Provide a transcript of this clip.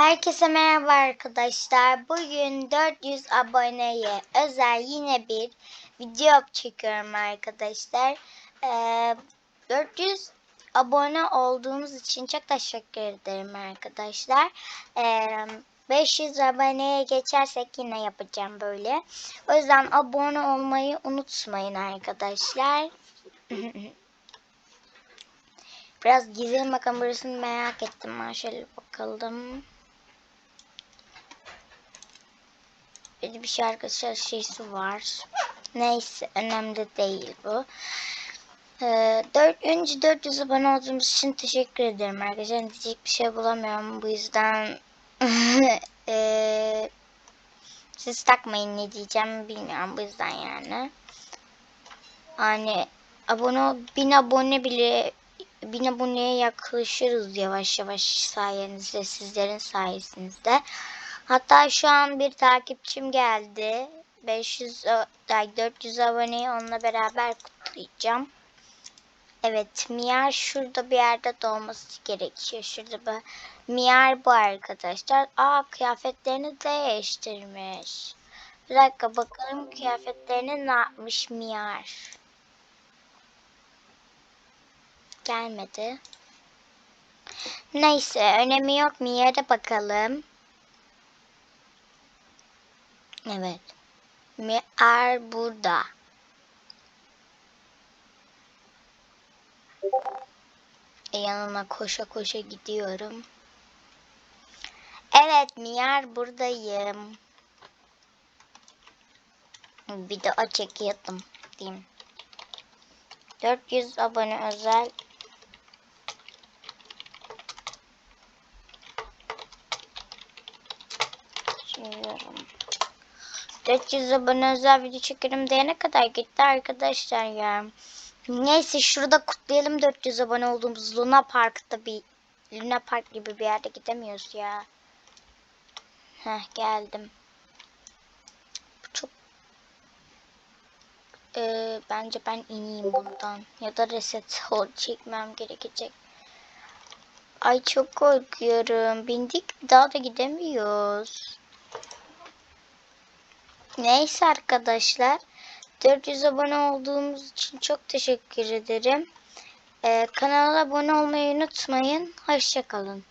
Herkese merhaba arkadaşlar. Bugün 400 aboneye özel yine bir video çekiyorum arkadaşlar. Ee, 400 abone olduğumuz için çok teşekkür ederim arkadaşlar. Ee, 500 aboneye geçersek yine yapacağım böyle. O yüzden abone olmayı unutmayın arkadaşlar. Biraz gizli bakalım burasını merak ettim. Ben şöyle bakalım. Böyle bir şarkı şeysi var. Neyse önemli değil bu. Ee, 4, önce 400 abone olduğumuz için teşekkür ederim arkadaşlar. Diyecek bir şey bulamıyorum. Bu yüzden ee, siz takmayın ne diyeceğim bilmiyorum. Bu yüzden yani. Hani abone 1000 abone bile 1000 aboneye yaklaşırız yavaş yavaş sayenizde sizlerin sayesinizde. Hatta şu an bir takipçim geldi. 500 o- ay, 400 aboneyi onunla beraber kutlayacağım. Evet, Miyar şurada bir yerde doğması gerekiyor. Şurada bu. Miyar bu arkadaşlar. Aa kıyafetlerini değiştirmiş. Bir dakika bakalım kıyafetlerini ne yapmış Miyar. Gelmedi. Neyse önemi yok Miyar'a bakalım. Evet. Miyar burada. E, yanına koşa koşa gidiyorum. Evet Miyar buradayım. Video çekiyordum diyeyim. 400 abone özel Çeviriyorum. 400 abone özel video çekerim diyene kadar gitti arkadaşlar ya. Neyse şurada kutlayalım 400 abone olduğumuz Luna Park'ta bir Luna Park gibi bir yerde gidemiyoruz ya. Heh geldim. Çok Ee, bence ben ineyim bundan ya da reset hold çekmem gerekecek. Ay çok korkuyorum. Bindik daha da gidemiyoruz. Neyse arkadaşlar. 400 abone olduğumuz için çok teşekkür ederim. Ee, kanala abone olmayı unutmayın. Hoşçakalın.